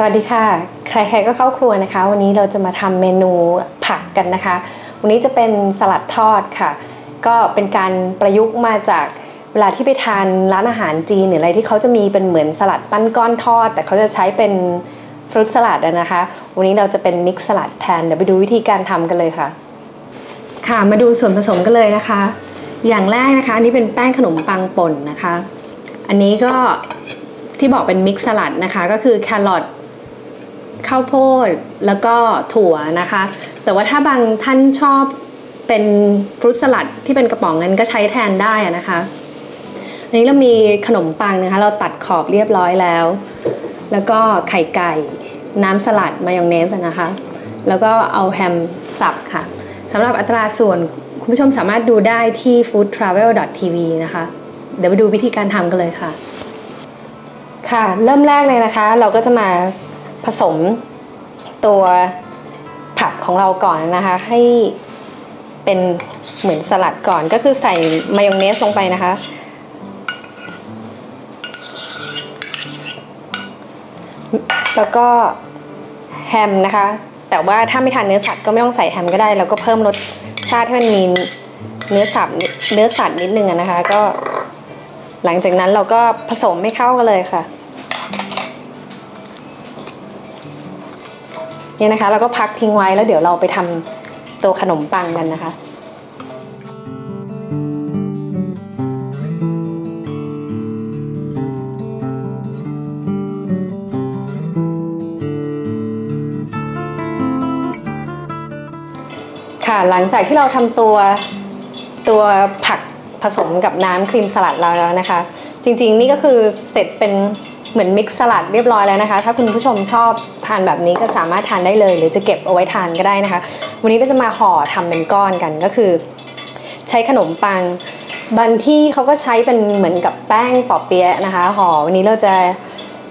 สวัสดีค่ะ ใครๆก็เข้าครัวนะคะ วันนี้เราจะมาทำเมนูผักกันนะคะ วันนี้จะเป็นสลัดทอดค่ะ ก็เป็นการประยุกต์มาจากเวลาที่ไปทานร้านอาหารจีนหรืออะไรที่เขาจะมีเป็นเหมือนสลัดปั้นก้อนทอด แต่เขาจะใช้เป็นฟรุตสลัดนะคะ วันนี้เราจะเป็นมิกซ์สลัดแทนเดี๋ยวไปดูวิธีการทำกันเลยค่ะ ค่ะมาดูส่วนผสมกันเลยนะคะ อย่างแรกนะคะ อันนี้เป็นแป้งขนมปังป่นนะคะ อันนี้ก็ที่บอกเป็นมิกซ์สลัดนะคะ ก็คือแครอท ข้าวโพดแล้วก็ถั่วนะคะ แต่ว่าถ้าบางท่านชอบเป็นฟรุตสลัดที่เป็นกระป๋องนั้นก็ใช้แทนได้นะคะอันนี้เรามีขนมปังนะคะ เราตัดขอบเรียบร้อยแล้ว แล้วก็ไข่ไก่ น้ำสลัดมายองเนสนะคะ แล้วก็เอาแฮมสับค่ะสำหรับอัตราส่วนคุณผู้ชมสามารถดูได้ที่ foodtravel.tv นะคะ เดี๋ยวไปดูวิธีการทำกันเลยค่ะ ค่ะ เริ่มแรกเลยนะคะ เราก็จะมา ผสมตัวผักของเราก่อนนะคะ ให้เป็นเหมือนสลัดก่อนก็คือใส่มายองเนสลงไปนะคะ แล้วก็แฮมนะคะ แต่ว่าถ้าไม่ทานเนื้อสัตว์ก็ไม่ต้องใส่แฮมก็ได้แล้วก็เพิ่มรสชาติให้มันมีเนื้อสับเนื้อสัตว์นิดนึงนะคะ ก็หลังจากนั้นเราก็ผสมไม่เข้ากันเลยค่ะ เนี่ยนะคะเราก็พักทิ้งไว้แล้วเดี๋ยวเราไปทำตัวขนมปังกันนะคะค่ะหลังจากที่เราทำตัวตัวผักผสมกับน้ำครีมสลัดเราแล้วนะคะ จริงๆ นี่ก็คือเสร็จเป็นเหมือนมิกซ์สลัดเรียบร้อยแล้วนะคะ ถ้าคุณผู้ชมชอบ ทานแบบนี้ก็สามารถทานได้เลย หรือจะเก็บเอาไว้ทานก็ได้นะคะ วันนี้ก็จะมาห่อทำเป็นก้อนกันก็คือ ใช้ขนมปังบางที่เขาก็ใช้เป็นเหมือนกับแป้งปอเปี๊ยะนะคะห่อวันนี้เราจะ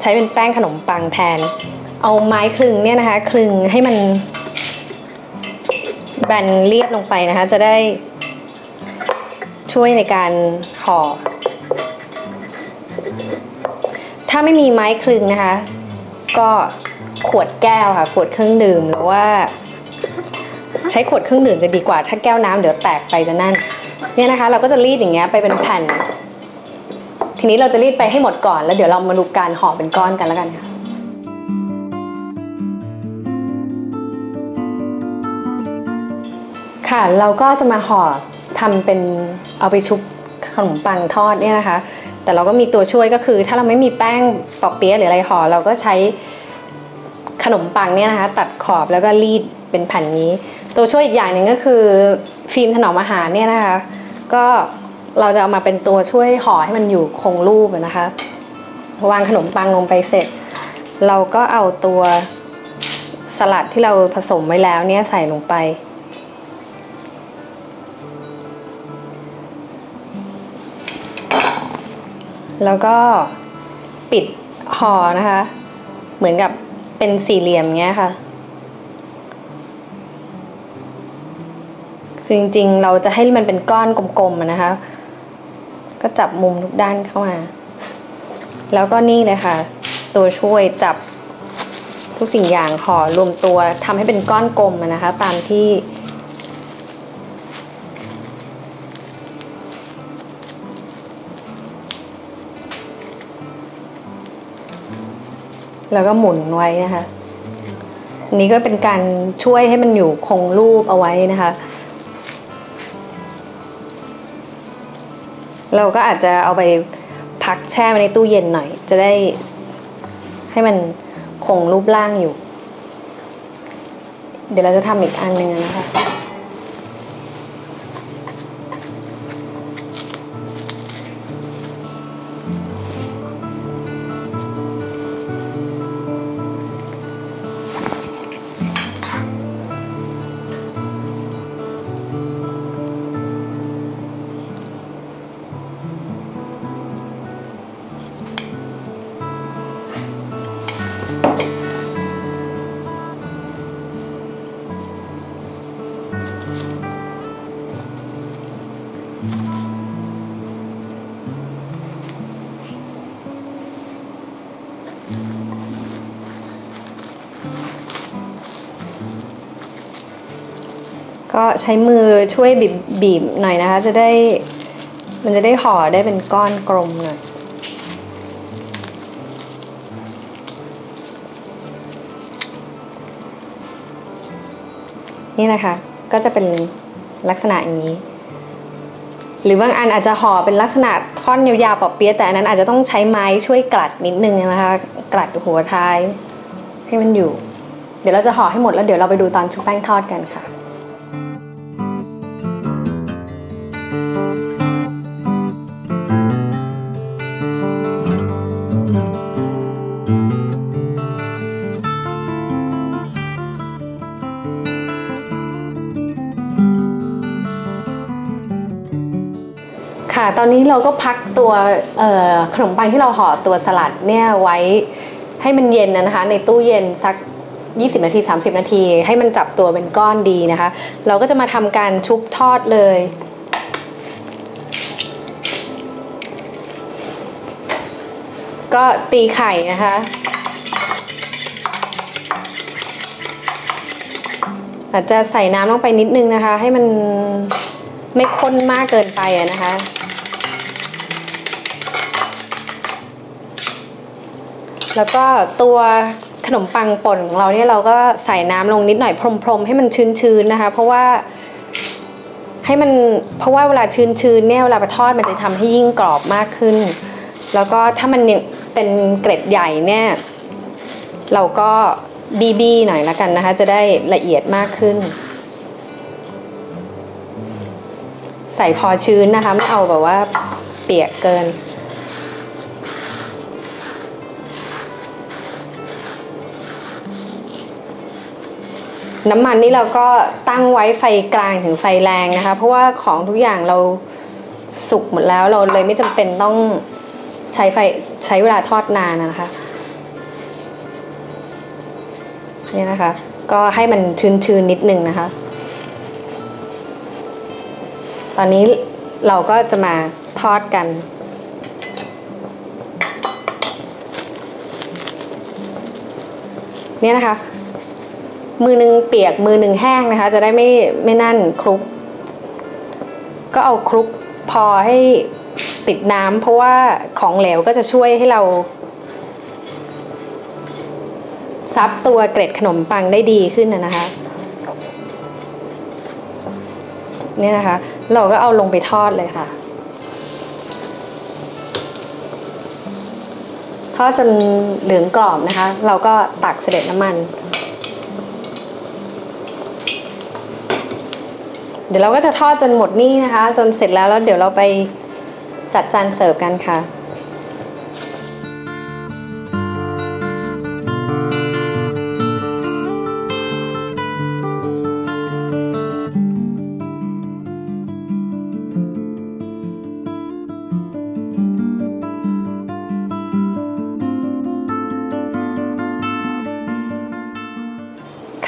ใช้เป็นแป้งขนมปังแทน เอาไม้คลึงเนี่ยนะคะ คลึงให้มันแบนเรียบลงไปนะคะ จะได้ช่วยในการห่อ ถ้าไม่มีไม้คลึงนะคะ ก็ ขวดแก้วค่ะ ขวดเครื่องดื่มหรือว่า ใช้ขวดเครื่องดื่มจะดีกว่า ถ้าแก้วน้ำเดี๋ยวแตกไปจะนั่น เนี่ยนะคะ เราก็จะรีดอย่างเงี้ยไปเป็นแผ่น ทีนี้เราจะรีดไปให้หมดก่อน แล้วเดี๋ยวเรามาดูการห่อเป็นก้อนกันแล้วกันค่ะค่ะเราก็จะมาห่อทำเป็นเอาไปชุบขนมปังทอดเนี่ยนะคะ แต่เราก็มีตัวช่วยก็คือ ถ้าเราไม่มีแป้งปอกเปี๊ยะหรืออะไรห่อเราก็ใช้ ขนมปังเนี่ยนะคะตัดขอบแล้วก็รีดเป็นแผ่นนี้ ตัวช่วยอีกอย่างหนึ่งก็คือฟิล์มถนอมอาหารเนี่ยนะคะ ก็เราจะเอามาเป็นตัวช่วยห่อให้มันอยู่คงรูปนะคะ วางขนมปังลงไปเสร็จ เราก็เอาตัวสลัดที่เราผสมไว้แล้วเนี่ยใส่ลงไป แล้วก็ปิดห่อนะคะ เหมือนกับ เป็นสี่เหลี่ยมเงี้ยค่ะ คือจริงๆ เราจะให้มันเป็นก้อนกลมๆนะคะ ก็จับมุมทุกด้านเข้ามา แล้วก็นี่เลยค่ะ ตัวช่วยจับทุกสิ่งอย่างห่อรวมตัวทำให้เป็นก้อนกลมนะคะ ตามที่ แล้วก็หมุนไว้นะคะอันนี้ก็เป็นการช่วยให้มันอยู่คงรูปเอาไว้นะคะ เราก็อาจจะเอาไปพักแช่ไว้ในตู้เย็นหน่อย จะได้ให้มันคงรูปร่างอยู่ เดี๋ยวเราจะทำอีกอันหนึ่งนะคะ ก็ใช้มือช่วยบีบบีบหน่อยนะคะ จะได้มันจะได้ห่อได้เป็นก้อนกลมหน่อยนี่นะคะก็จะเป็นลักษณะอย่างนี้ หรือบางอันอาจจะห่อเป็นลักษณะท่อนยาวๆปอบเปี๊ยะแต่อันนั้นอาจจะต้องใช้ไม้ช่วยกลัดนิดนึงนะคะกลัดหัวท้ายให้มันอยู่ เดี๋ยวเราจะห่อให้หมดแล้วเดี๋ยวเราไปดูตอนชุบแป้งทอดกันค่ะ ค่ะ ตอนนี้เราก็พักตัวขนมปังที่เราห่อตัวสลัดเนี่ยไว้ให้มันเย็นนะคะ ในตู้เย็นสัก 20 นาที 30 นาที ให้มันจับตัวเป็นก้อนดีนะคะ เราก็จะมาทำการชุบทอดเลยก็ตีไข่นะคะ อาจจะใส่น้ำลงไปนิดนึงนะคะ ให้มันไม่ข้นมากเกินไปนะคะ แล้วก็ตัวขนมปังป่นของเราเนี่ยเราก็ใส่น้ำลงนิดหน่อยพรมๆ ให้มันชื้นๆนะคะ เพราะว่าให้มันเพราะว่าเวลาชื้นๆเนี่ยเวลาไปทอดมันจะทำให้ยิ่งกรอบมากขึ้น แล้วก็ถ้ามันเป็นเกร็ดใหญ่เนี่ยเราก็บีบีหน่อยละกันนะคะ จะได้ละเอียดมากขึ้น ใส่พอชื้นนะคะไม่เอาแบบว่าเปียกเกิน น้ำมันนี่เราก็ตั้งไว้ไฟกลางถึงไฟแรงนะคะ เพราะว่าของทุกอย่างเราสุกหมดแล้วเราเลยไม่จำเป็นต้องใช้ไฟใช้เวลาทอดนานนะคะนี่นะคะ ก็ให้มันชื้นๆนิดนึงนะคะ ตอนนี้เราก็จะมาทอดกันเนี่ยนะคะ มือหนึ่งเปียกมือหนึ่งแห้งนะคะ จะได้ไม่ไม่นั่นคลุก ก็เอาคลุกพอให้ติดน้ำเพราะว่าของเหลวก็จะช่วยให้เราซับตัวเกล็ดขนมปังได้ดีขึ้นนะนะคะเนี่ยนะคะ เราก็เอาลงไปทอดเลยค่ะ ทอดจนเหลืองกรอบนะคะ เราก็ตักเสด็จน้ำมัน เดี๋ยวเราก็จะทอดจนหมดนี่นะคะ จนเสร็จแล้วแล้วเดี๋ยวเราไปจัดจานเสิร์ฟกันค่ะ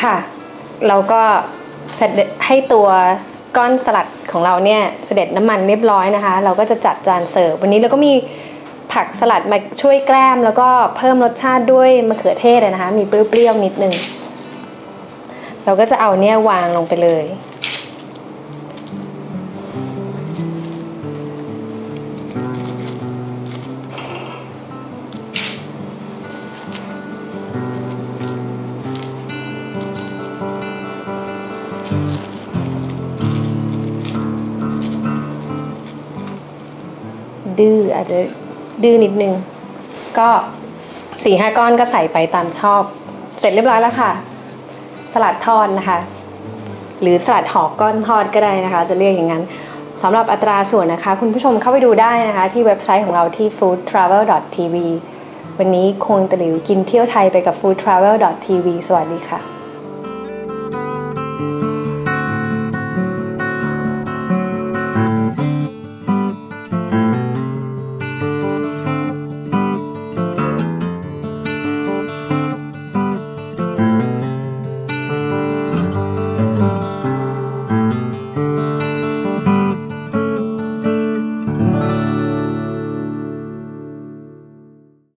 ค่ะ เราก็เสด็จให้ตัว ก้อนสลัดของเราเนี่ยเสด็จน้ำมันเรียบร้อยนะคะ เราก็จะจัดจานเสิร์ฟวันนี้เราก็มีผักสลัดมาช่วยแกล้ม แล้วก็เพิ่มรสชาติด้วยมะเขือเทศนะคะ มีเปรี้ยวๆนิดนึง เราก็จะเอาเนี่ยวางลงไปเลย ดื้ออาจจะดื้อนิดนึง ก็สี่ห้าก้อนก็ใส่ไปตามชอบ เสร็จเรียบร้อยแล้วค่ะ สลัดทอดนะคะ หรือสลัดหอกก้อนทอดก็ได้นะคะ จะเรียกอย่างนั้นสำหรับอัตราส่วนนะคะ คุณผู้ชมเข้าไปดูได้นะคะ ที่เว็บไซต์ของเราที่ foodtravel.tv วันนี้คงตะหลิวกินเที่ยวไทยไปกับ foodtravel.tv สวัสดีค่ะ